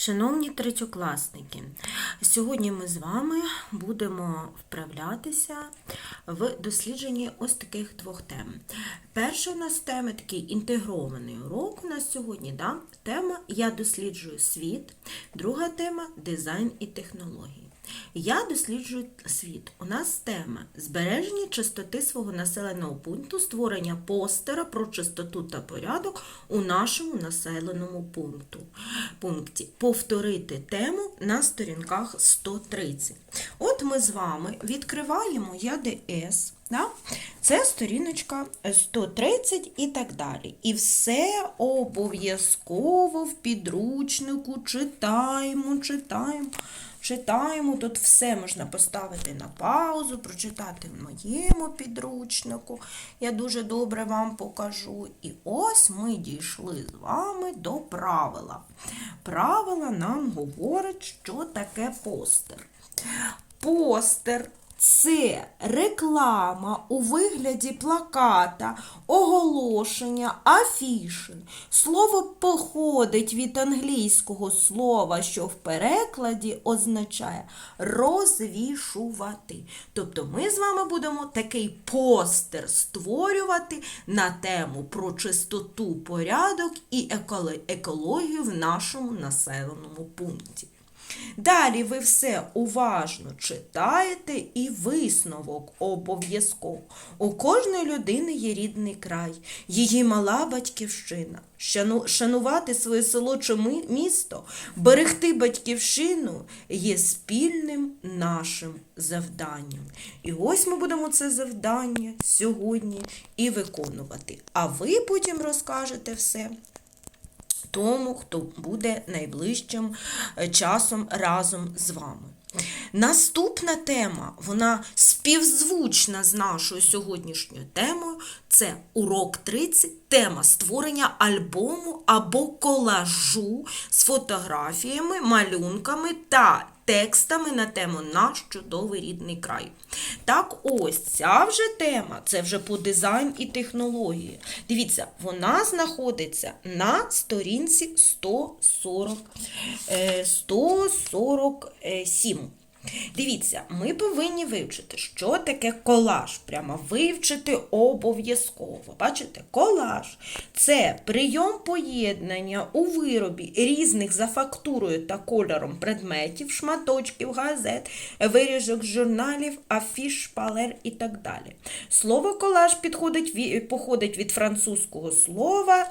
Шановні третьокласники, сьогодні ми з вами будемо вправлятися в дослідженні ось таких двох тем. Перша у нас тема такий інтегрований урок у нас сьогодні. Да? Тема Я досліджую світ, друга тема дизайн і технології. Я досліджую світ. У нас тема збереження чистоти свого населеного пункту, створення постера про чистоту та порядок у нашому населеному пункту. пункті. Повторити тему на сторінках 130. От ми з вами відкриваємо ЯДС. Да? Це сторіночка 130 і так далі. І все обов'язково в підручнику читаємо, читаємо. Читаємо, тут все можна поставити на паузу, прочитати в моєму підручнику. Я дуже добре вам покажу. І ось ми дійшли з вами до правила. Правила нам говорить, що таке постер. Постер це реклама у вигляді плаката, оголошення, афіши. Слово походить від англійського слова, що в перекладі означає розвішувати. Тобто ми з вами будемо такий постер створювати на тему про чистоту, порядок і екологію в нашому населеному пункті. Далі ви все уважно читаєте і висновок обов'язково. У кожної людини є рідний край, її мала батьківщина. Шанувати своє село чи місто, берегти батьківщину є спільним нашим завданням. І ось ми будемо це завдання сьогодні і виконувати. А ви потім розкажете все тому, хто буде найближчим е, часом разом з вами. Наступна тема, вона співзвучна з нашою сьогоднішньою темою. Це урок 30, тема створення альбому або колажу з фотографіями, малюнками та текстами на тему Наш чудовий рідний край. Так ось ця вже тема, це вже по дизайн і технології. Дивіться, вона знаходиться на сторінці 140, е, 147. Дивіться, ми повинні вивчити, що таке колаж. Прямо вивчити обов'язково. Бачите, колаж це прийом поєднання у виробі різних за фактурою та кольором предметів, шматочків, газет, виріжок журналів, афіш, шпалер і так далі. Слово колаж підходить, походить від французького слова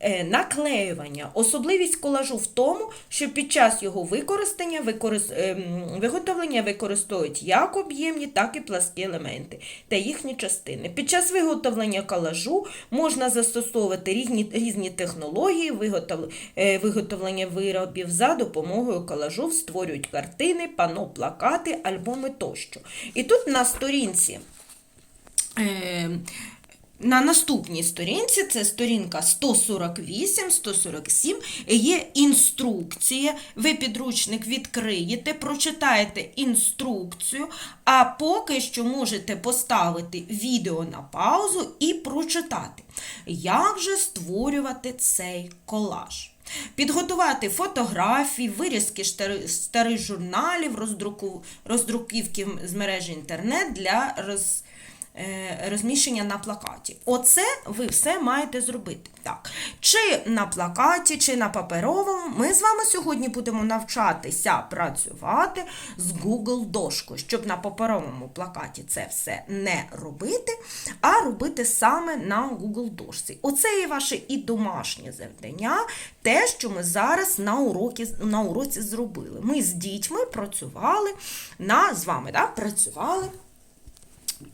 е, наклеювання. Особливість колажу в тому, що під час його використання використ... ем, виготовлення використовують як об'ємні, так і пласкі елементи та їхні частини. Під час виготовлення колажу можна застосовувати різні, різні технології е, виготовлення виробів за допомогою колажу створюють картини, пано, плакати, альбоми тощо. І тут на сторінці. На наступній сторінці, це сторінка 148-147, є інструкція. Ви підручник відкриєте, прочитаєте інструкцію, а поки що можете поставити відео на паузу і прочитати, як же створювати цей колаж. Підготувати фотографії, вирізки старих журналів, роздруківки з мережі інтернет для роз, розміщення на плакаті. Оце ви все маєте зробити. Так. Чи на плакаті, чи на паперовому. Ми з вами сьогодні будемо навчатися працювати з Google дошкою, щоб на паперовому плакаті це все не робити, а робити саме на Google дошці. Оце є ваше і домашнє завдання, те, що ми зараз на, уроки, на уроці зробили. Ми з дітьми працювали на, з вами да, працювали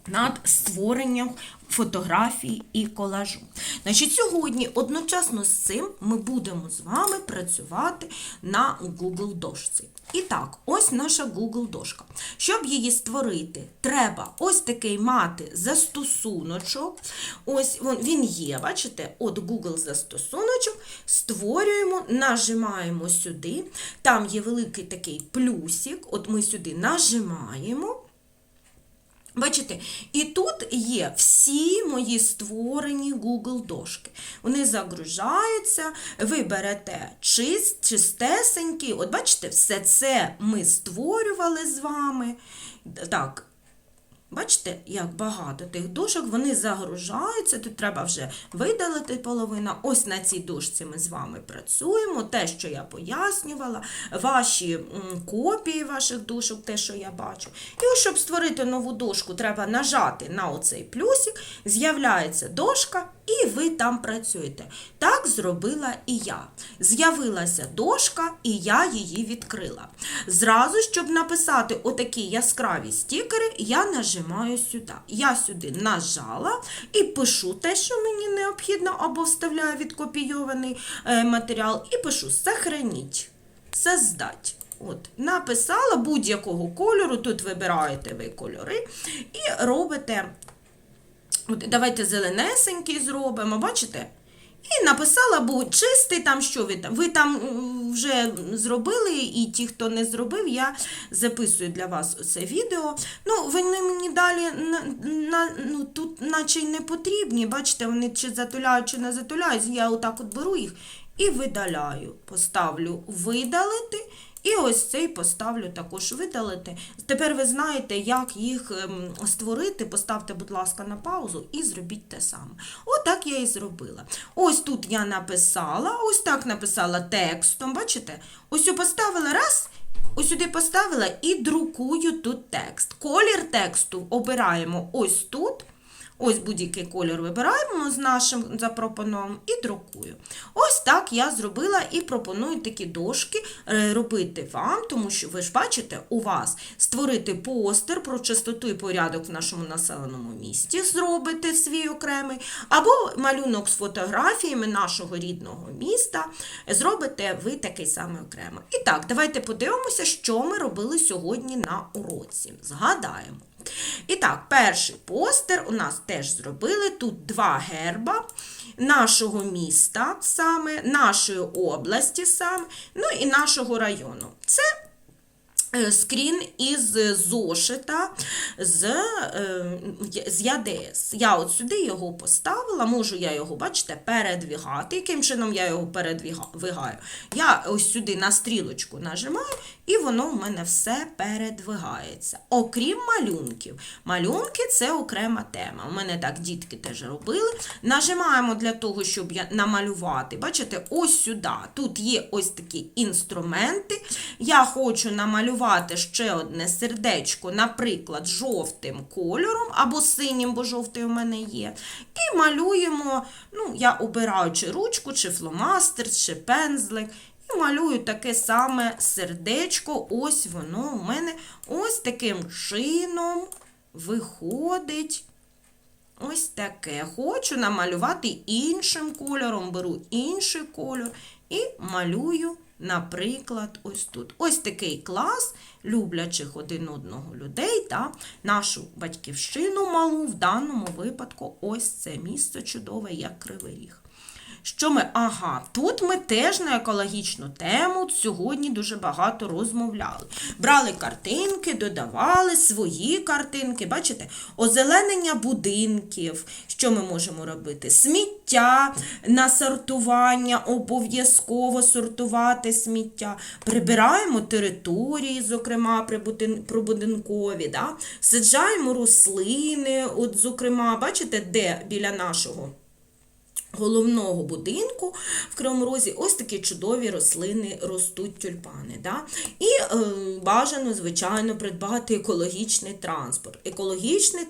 над створенням фотографій і колажу. Значить, сьогодні одночасно з цим ми будемо з вами працювати на Google дошці. І так, ось наша Google дошка. Щоб її створити, треба ось такий мати застосуночок. Ось він, є, бачите, от Google застосуночок. Створюємо, нажимаємо сюди. Там є великий такий плюсик. От ми сюди нажимаємо. Бачите, і тут є всі мої створені Google дошки. Вони загружаються, ви берете чист, чистесенькі. От бачите, все це ми створювали з вами. Так, Бачите, як багато тих дошок, вони загружаються, тут треба вже видалити половину. Ось на цій дошці ми з вами працюємо, те, що я пояснювала, ваші копії ваших дужок, те, що я бачу. І ось, щоб створити нову дошку, треба нажати на оцей плюсик, з'являється дошка, і ви там працюєте. Так зробила і я. З'явилася дошка, і я її відкрила. Зразу, щоб написати отакі яскраві стікери, я нажимаю сюди. Я сюди нажала і пишу те, що мені необхідно, або вставляю відкопійований е, матеріал, і пишу «Сохраніть», «Создать». От, написала будь-якого кольору, тут вибираєте ви кольори і робите От, давайте зеленесенький зробимо, бачите? І написала, будь чистий там, що ви там. Ви там вже зробили, і ті, хто не зробив, я записую для вас це відео. Ну, вони мені далі на, ну, тут наче й не потрібні. Бачите, вони чи затуляють, чи не затуляють. Я отак от беру їх і видаляю. Поставлю видалити. І ось цей поставлю також видалити. Тепер ви знаєте, як їх ем, створити. Поставте, будь ласка, на паузу і зробіть те саме. Отак я і зробила. Ось тут я написала, ось так написала текстом. Бачите? Ось поставила раз. Ось сюди поставила і друкую тут текст. Колір тексту обираємо ось тут. Ось будь-який колір вибираємо з нашим запропонованим і друкую. Ось так я зробила і пропоную такі дошки е, робити вам, тому що ви ж бачите, у вас створити постер про чистоту і порядок в нашому населеному місті, зробити свій окремий, або малюнок з фотографіями нашого рідного міста, зробите ви такий самий окремо. І так, давайте подивимося, що ми робили сьогодні на уроці. Згадаємо. І так, перший постер у нас теж зробили. Тут два герба нашого міста саме, нашої області саме, ну і нашого району. Це скрін із зошита з, е, з ЯДС. Я от сюди його поставила, можу я його, бачите, передвігати. Яким чином я його передвигаю? Я ось сюди на стрілочку нажимаю, і воно в мене все передвигається. Окрім малюнків. Малюнки це окрема тема. У мене так дітки теж робили. Нажимаємо для того, щоб я намалювати. Бачите, ось сюди. Тут є ось такі інструменти. Я хочу намалювати ще одне сердечко, наприклад, жовтим кольором або синім, бо жовтий у мене є. І малюємо, ну, я обираю чи ручку, чи фломастер, чи пензлик. І малюю таке саме сердечко. Ось воно у мене ось таким чином виходить. Ось таке. Хочу намалювати іншим кольором, беру інший кольор і малюю, наприклад, ось тут. Ось такий клас люблячих один одного людей та нашу батьківщину малу, в даному випадку, ось це місце чудове, як Кривий Ріг. Що ми, ага, тут ми теж на екологічну тему сьогодні дуже багато розмовляли. Брали картинки, додавали свої картинки, бачите, озеленення будинків. Що ми можемо робити? Сміття на сортування, обов'язково сортувати сміття. Прибираємо території, зокрема, прибудин- прибудинкові, да? саджаємо рослини, от, зокрема, бачите, де біля нашого головного будинку в Кривому Розі ось такі чудові рослини ростуть тюльпани. Да? І е, бажано, звичайно, придбати екологічний транспорт. Екологічний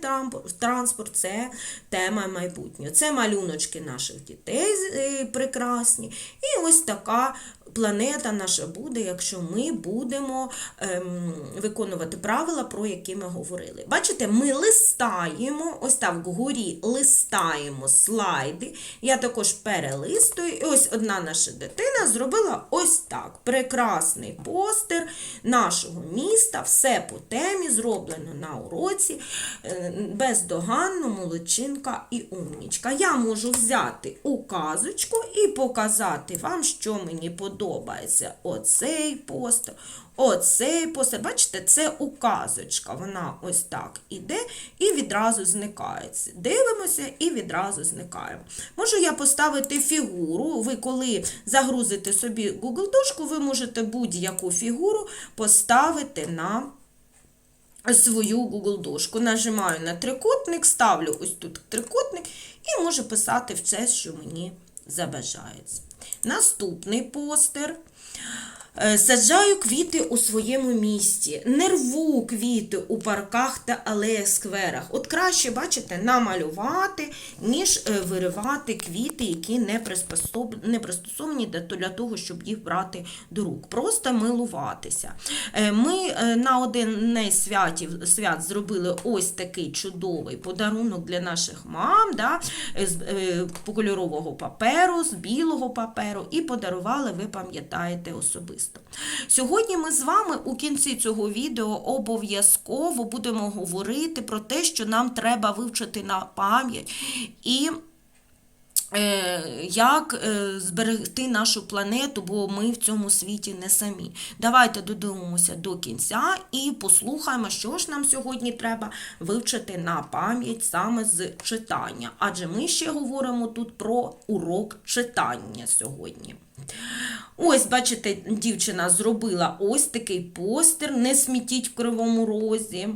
транспорт це тема майбутнього. Це малюночки наших дітей е, прекрасні. І ось така планета наша буде, якщо ми будемо ем, виконувати правила, про які ми говорили. Бачите, ми листаємо, ось так вгорі листаємо слайди. Я також перелистую. І ось одна наша дитина зробила ось так. Прекрасний постер нашого міста, все по темі, зроблено на уроці. Е, Бездоганно, молодчинка і умнічка. Я можу взяти указочку і показати вам, що мені подобається подобається оцей постер, оцей постер. Бачите, це указочка. Вона ось так іде і відразу зникає. Дивимося і відразу зникає. Можу я поставити фігуру. Ви коли загрузите собі Google Дошку, ви можете будь-яку фігуру поставити на свою Google дошку. Нажимаю на трикутник, ставлю ось тут трикутник і можу писати все, що мені забажається. Наступний постер. Е, Саджаю квіти у своєму місті, не рву квіти у парках та алеях скверах. От краще, бачите, намалювати, ніж е, виривати квіти, які не, пристосовані для того, щоб їх брати до рук. Просто милуватися. Е, Ми на один із святів, свят зробили ось такий чудовий подарунок для наших мам да, з кольорового паперу, з білого паперу, і подарували, ви пам'ятаєте, особисто. Сьогодні ми з вами у кінці цього відео обов'язково будемо говорити про те, що нам треба вивчити на пам'ять. І як е, зберегти нашу планету, бо ми в цьому світі не самі. Давайте додивимося до кінця і послухаємо, що ж нам сьогодні треба вивчити на пам'ять саме з читання. Адже ми ще говоримо тут про урок читання сьогодні. Ось, бачите, дівчина зробила ось такий постер, не смітіть в кривому розі.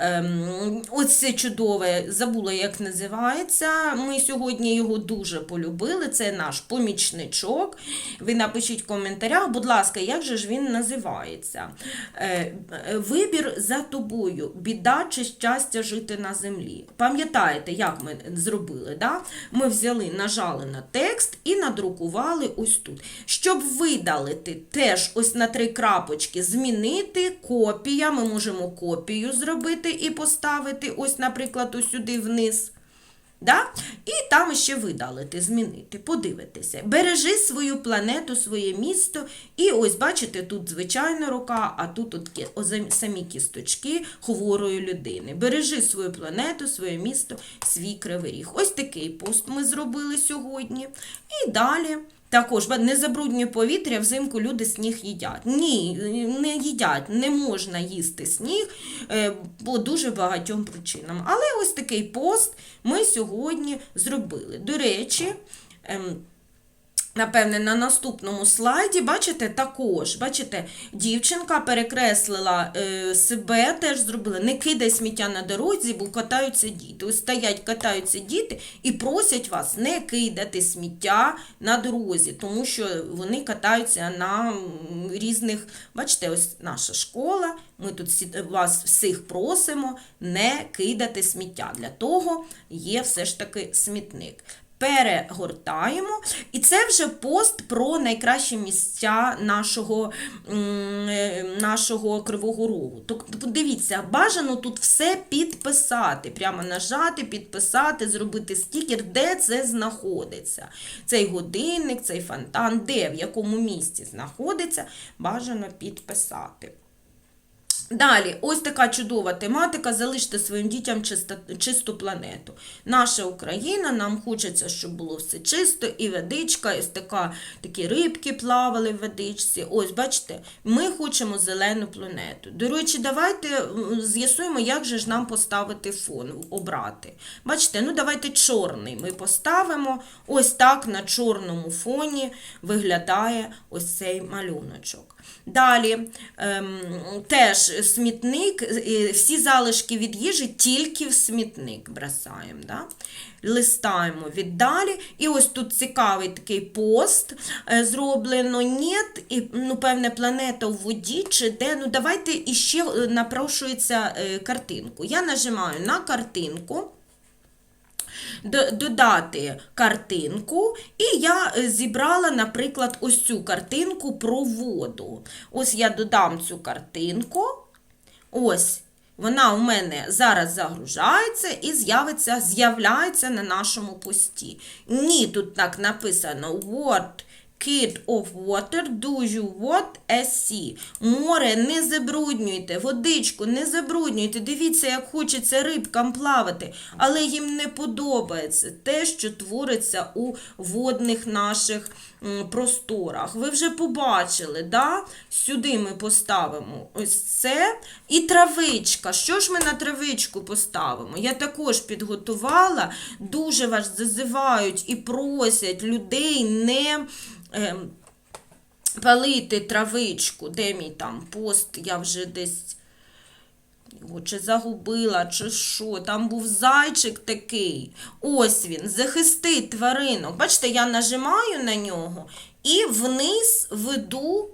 Ем, ось це чудове, забула, як називається. Ми сьогодні його дуже полюбили. Це наш помічничок. Ви напишіть в коментарях, будь ласка, як же ж він називається? Е, Вибір за тобою, біда чи щастя жити на землі. Пам'ятаєте, як ми зробили? Да? Ми взяли, нажали на текст і надрукували ось тут. Щоб видалити теж ось на три крапочки, змінити копія, ми можемо копію зробити і поставити, ось, наприклад, сюди вниз. Да? І там ще видалити, змінити, подивитися. Бережи свою планету, своє місто. І ось, бачите, тут звичайна рука, а тут от кі- озам- самі кісточки хворої людини. Бережи свою планету, своє місто, свій кривий ріг. Ось такий пост ми зробили сьогодні. І далі. Також не забруднює повітря, взимку люди сніг їдять. Ні, не їдять, не можна їсти сніг е, по дуже багатьом причинам. Але ось такий пост ми сьогодні зробили. До речі, ем, Напевне, на наступному слайді, бачите, також, бачите, дівчинка перекреслила е, себе, теж зробила, не кидай сміття на дорозі, бо катаються діти. Ось стоять, катаються діти і просять вас не кидати сміття на дорозі, тому що вони катаються на різних, бачите, ось наша школа, ми тут вас всіх просимо не кидати сміття. Для того є все ж таки смітник перегортаємо. І це вже пост про найкращі місця нашого, е, нашого Кривого Рогу. Тобто, дивіться, бажано тут все підписати, прямо нажати, підписати, зробити стікер, де це знаходиться. Цей годинник, цей фонтан, де, в якому місці знаходиться, бажано підписати. Далі, ось така чудова тематика. Залиште своїм дітям чисто, чисту планету. Наша Україна, нам хочеться, щоб було все чисто, і водичка, ось така, такі рибки плавали в водичці. Ось, бачите, ми хочемо зелену планету. До речі, давайте з'ясуємо, як же ж нам поставити фон, обрати. Бачите, ну давайте чорний ми поставимо. Ось так на чорному фоні виглядає ось цей малюночок. Далі ем, теж смітник, всі залишки від їжі тільки в смітник бросаємо. Да? Листаємо віддалі. І ось тут цікавий такий пост е, зроблено. Нєт, і, ну, певне, планета в воді чи де. Ну, давайте іще е, напрошується е, картинку. Я нажимаю на картинку додати картинку, і я зібрала, наприклад, ось цю картинку про воду. Ось я додам цю картинку. Ось. Вона у мене зараз загружається і з'явиться, з'являється на нашому пості. Ні, тут так написано What kid of water do you what a sea. Море не забруднюйте, водичку не забруднюйте. Дивіться, як хочеться рибкам плавати, але їм не подобається те, що твориться у водних наших просторах. Ви вже побачили, да? сюди ми поставимо ось це. І травичка. Що ж ми на травичку поставимо? Я також підготувала. Дуже вас зазивають і просять людей не. ем, палити травичку. Де мій там пост? Я вже десь його чи загубила, чи що. Там був зайчик такий. Ось він, захисти тваринок. Бачите, я нажимаю на нього і вниз веду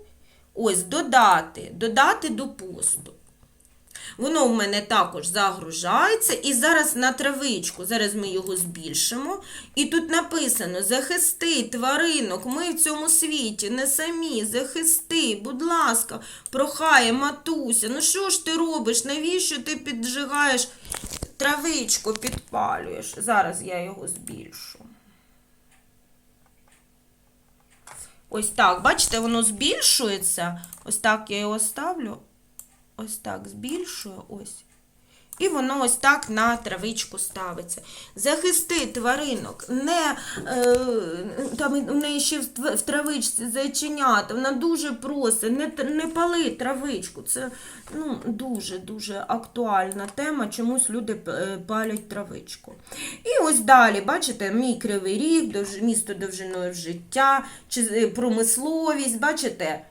ось додати, додати до посту. Воно в мене також загружається. І зараз на травичку, зараз ми його збільшимо. І тут написано: захисти тваринок, ми в цьому світі не самі, захисти, будь ласка, прохає матуся. Ну що ж ти робиш? Навіщо ти піджигаєш травичку, підпалюєш? Зараз я його збільшу. Ось так, бачите, воно збільшується. Ось так я його ставлю. Ось так збільшую, ось. І воно ось так на травичку ставиться. Захисти тваринок, не е, там у неї ще в травичці зайченята, вона дуже просить, не, не пали травичку. Це ну, дуже-дуже актуальна тема, чомусь люди е, палять травичку. І ось далі, бачите, мій кривий ріг, місто довжиною життя, промисловість, бачите?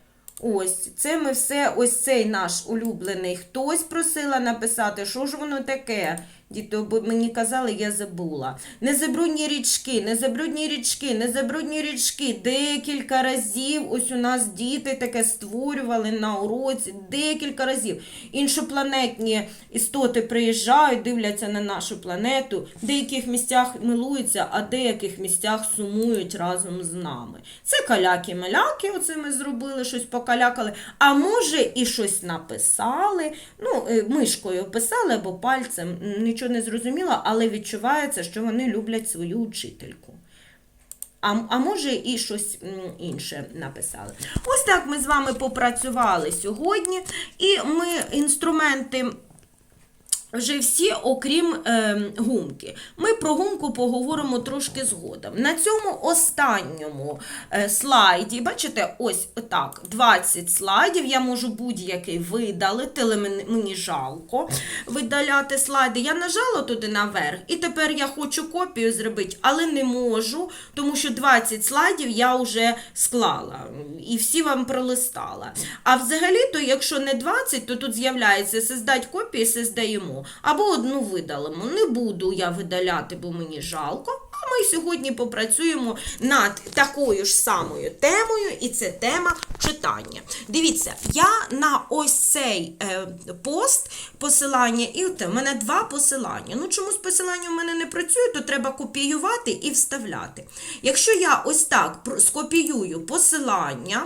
Ось, це ми все, ось цей наш улюблений. Хтось просила написати, що ж воно таке. Діти, бо мені казали, я забула. Незабрудні річки, незабрудні річки, незабрудні річки. Декілька разів ось у нас діти таке створювали на уроці. Декілька разів. Іншопланетні істоти приїжджають, дивляться на нашу планету. В деяких місцях милуються, а в деяких місцях сумують разом з нами. Це каляки-маляки, оце ми зробили, щось покалякали. А може і щось написали. Ну, е, мишкою писали або пальцем. М, Нічого не зрозуміла, але відчувається, що вони люблять свою учительку. А, а може і щось інше написали. Ось так ми з вами попрацювали сьогодні. І ми інструменти вже всі, окрім е, гумки. Ми про гумку поговоримо трошки згодом. На цьому останньому е, слайді, бачите, ось так, 20 слайдів. Я можу будь-який видалити, але мені, жалко видаляти слайди. Я нажала туди наверх, і тепер я хочу копію зробити, але не можу, тому що 20 слайдів я вже склала і всі вам пролистала. А взагалі-то, якщо не 20, то тут з'являється создать копії, создаємо. Або одну видалимо. Не буду я видаляти, бо мені жалко. А ми сьогодні попрацюємо над такою ж самою темою, і це тема читання. Дивіться, я на ось цей е, пост посилання, і от в мене два посилання. Ну, чомусь посилання в мене не працює, то треба копіювати і вставляти. Якщо я ось так скопіюю посилання,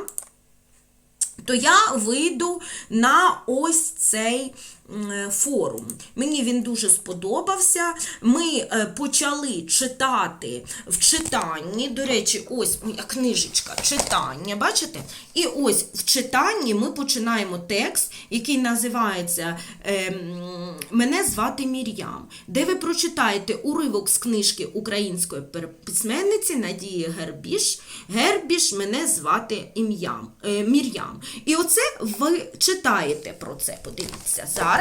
то я вийду на ось цей е, форум. Мені він дуже сподобався. Ми е, почали читати в читанні. До речі, ось книжечка читання, бачите? І ось в читанні ми починаємо текст, який називається ем, Мене звати Мір'ям, де ви прочитаєте уривок з книжки української письменниці Надії Гербіш. Гербіш мене звати е, Мір'ям. І оце ви читаєте про це. Подивіться зараз.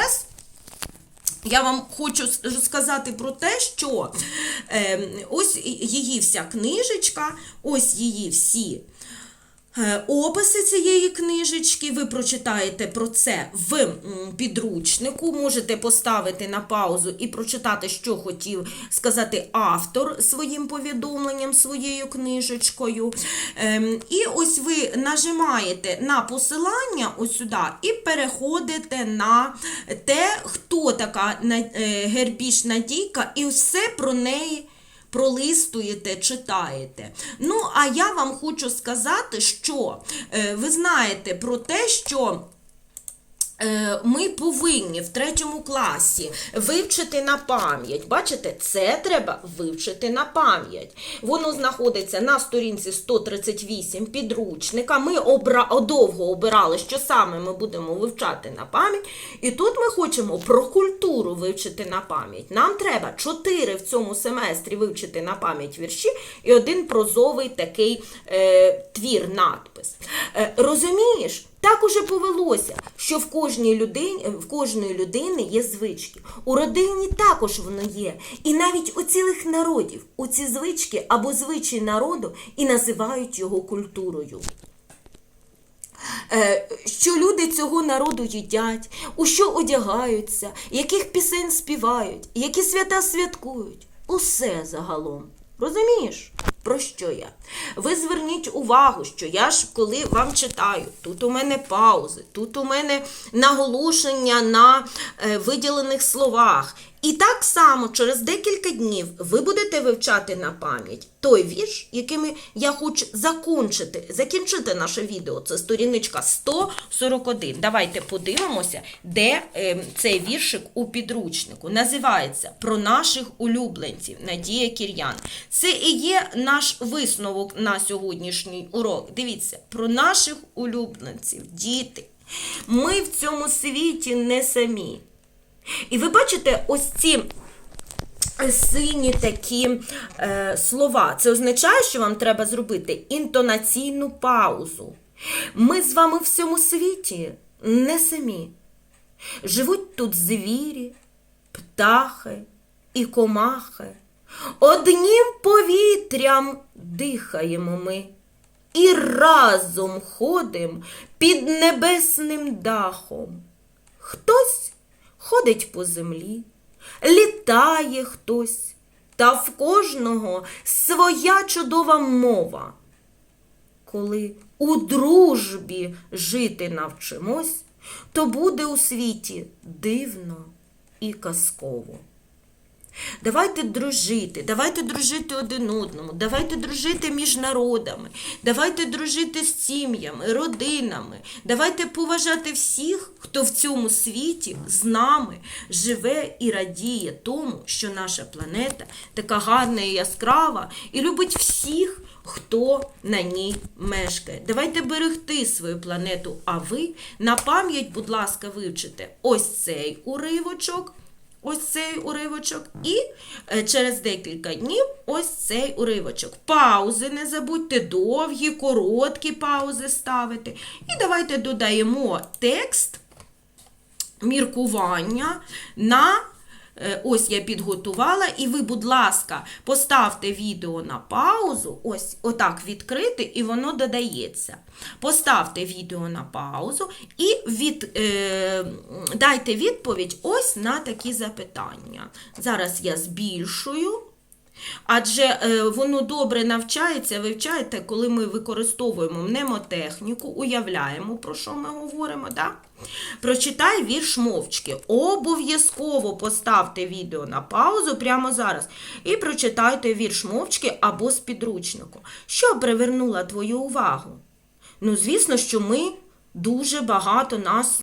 Я вам хочу сказати про те, що е, ось її вся книжечка, ось її всі описи цієї книжечки. Ви прочитаєте про це в підручнику. Можете поставити на паузу і прочитати, що хотів сказати автор своїм повідомленням, своєю книжечкою. Ем, І ось ви нажимаєте на посилання сюди і переходите на те, хто така е, Гербіш Надійка, і все про неї пролистуєте, читаєте. Ну, а я вам хочу сказати, що е, ви знаєте про те, що Ми повинні в третьому класі вивчити на пам'ять. Бачите, це треба вивчити на пам'ять. Воно знаходиться на сторінці 138 підручника. Ми обра... довго обирали, що саме ми будемо вивчати на пам'ять. І тут ми хочемо про культуру вивчити на пам'ять. Нам треба 4 в цьому семестрі вивчити на пам'ять вірші і один прозовий такий е, твір, надпис. Е, розумієш? Так уже повелося, що в кожній людині, в кожної людини є звички. У родині також воно є. І навіть у цілих народів у ці звички або звичаї народу і називають його культурою. Е, Що люди цього народу їдять, у що одягаються, яких пісень співають, які свята святкують. Усе загалом. Розумієш, про що я? Ви зверніть увагу, що я ж коли вам читаю, тут у мене паузи, тут у мене наголошення на е, виділених словах. І так само через декілька днів ви будете вивчати на пам'ять той вірш, яким я хочу закінчити, закінчити наше відео. Це сторіночка 141. Давайте подивимося, де е, цей віршик у підручнику. Називається Про наших улюбленців Надія Кір'ян. Це і є наш висновок на сьогоднішній урок. Дивіться, про наших улюбленців, діти. Ми в цьому світі не самі. І ви бачите ось ці сині такі е, слова. Це означає, що вам треба зробити інтонаційну паузу. Ми з вами в цьому світі не самі. Живуть тут звірі, птахи і комахи. Однім повітрям дихаємо ми. І разом ходим під небесним дахом. Хтось ходить по землі, літає хтось, та в кожного своя чудова мова. Коли у дружбі жити навчимось, то буде у світі дивно і казково. Давайте дружити, давайте дружити один одному, давайте дружити між народами, давайте дружити з сім'ями, родинами, давайте поважати всіх, хто в цьому світі з нами живе і радіє тому, що наша планета така гарна і яскрава, і любить всіх, хто на ній мешкає. Давайте берегти свою планету, а ви на пам'ять, будь ласка, вивчите ось цей уривочок ось цей уривочок, і е, через декілька днів ось цей уривочок. Паузи не забудьте, довгі, короткі паузи ставити. І давайте додаємо текст міркування на. Е, Ось я підготувала, і ви, будь ласка, поставте відео на паузу, ось отак відкрити, і воно додається. Поставте відео на паузу і від, е, дайте відповідь ось на такі запитання. Зараз я збільшую. Адже е, воно добре навчається, вивчаєте, коли ми використовуємо мнемотехніку, уявляємо, про що ми говоримо. Да? Прочитай вірш мовчки. Обов'язково поставте відео на паузу прямо зараз і прочитайте вірш мовчки або з підручнику. Що привернуло твою увагу? Ну, звісно, що ми дуже багато нас